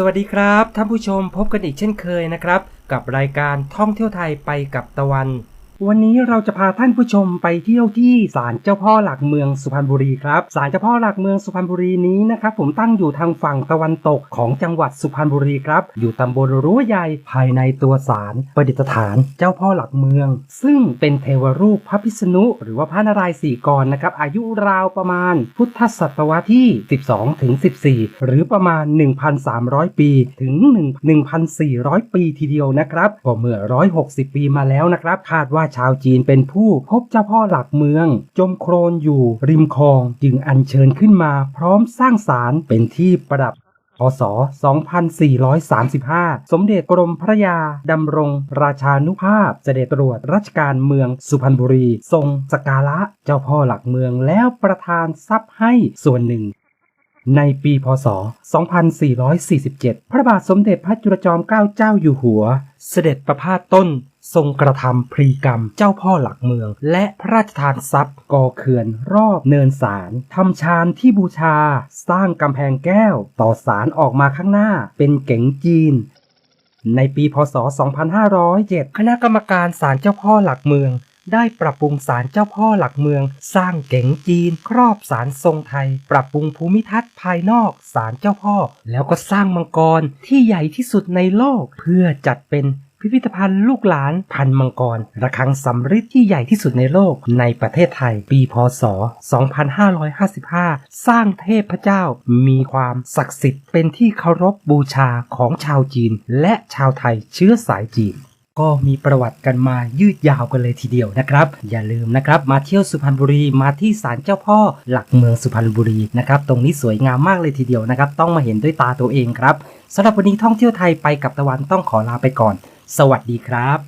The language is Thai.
สวัสดีครับท่านผู้ชมพบกันอีกเช่นเคยนะครับ กับรายการท่องเที่ยวไทยไปกับตะวัน วันนี้เราจะพาท่านผู้ชมไปเที่ยวที่ศาลเจ้าพ่อหลักเมืองสุพรรณบุรีครับศาลเจ้าพ่อหลักเมืองสุพรรณบุรีนี้นะครับผมตั้งอยู่ทางฝั่งตะวันตกของจังหวัดสุพรรณบุรีครับ อยู่ตำบลรั้วใหญ่ภายในตัวศาลประดิษฐานเจ้าพ่อหลักเมือง ซึ่งเป็นเทวรูปพระพิษณุ หรือว่าพระนารายณ์สี่กรนะครับ อายุราวประมาณ พุทธศตวรรษที่ 12ถึง14 หรือประมาณ 1,300 ปีถึง 1,400 ปีทีเดียวนะครับก็เมื่อ 160 ปีมาแล้วนะครับคาดว่าชาวจีนเป็นผู้พบเจ้าพ่อหลักเมือง จมโครนอยู่ริมคลองจึงอัญเชิญขึ้นมาพร้อมสร้างศาลเป็นที่ประดับพศ 2435 สมเด็จกรมพระยา ดำรงราชานุภาพ เสด็จตรวจราชการเมืองสุพรรณบุรี ทรงสการะเจ้าพ่อหลักเมืองแล้วประทานทรัพย์ให้ส่วนหนึ่ง ในปีพศ 2447 พระบาทสมเด็จพระจุลจอมเกล้าเจ้าอยู่หัว เสด็จประพาสต้น ทรงกระทำพรีกรรมเจ้าพ่อหลักเมือง และพระราชทานทรัพย์ก่อเขื่อนรอบเนินสารทำชานที่บูชา สร้างกำแพงแก้วต่อสารออกมาข้างหน้า เป็นเก๋งจีนในปีพศ 2507 คณะกรรมการศาลเจ้าพ่อหลักเมือง ได้ปรับปรุงศาลเจ้าพ่อหลักเมือง สร้างเก๋งจีน ครอบศาลทรงไทย ปรับปรุงภูมิทัศน์ภายนอกศาลเจ้าพ่อ แล้วก็สร้างมังกรที่ใหญ่ที่สุดในโลก เพื่อจัดเป็น พิพิธภัณฑ์ลูกหลานพันมังกร ระฆังสำริดที่ใหญ่ที่สุดในโลกในประเทศไทย ปีพศ 2555 สร้างเทพเจ้า มีความศักดิ์สิทธิ์เป็นที่เคารพบูชาของชาวจีน และชาวไทยเชื้อสายจีนก็มีประวัติกันมายืดยาวกันเลยทีเดียวนะครับ อย่าลืมนะครับมาเที่ยวสุพรรณบุรีมาที่ศาลเจ้าพ่อหลักเมืองสุพรรณบุรีนะครับตรงนี้สวยงามมากเลยทีเดียวนะครับ ต้องมาเห็นด้วยตาตัวเองครับสำหรับวันนี้ท่องเที่ยวไทยไปกับตะวันต้องขอลาไปก่อน สวัสดีครับ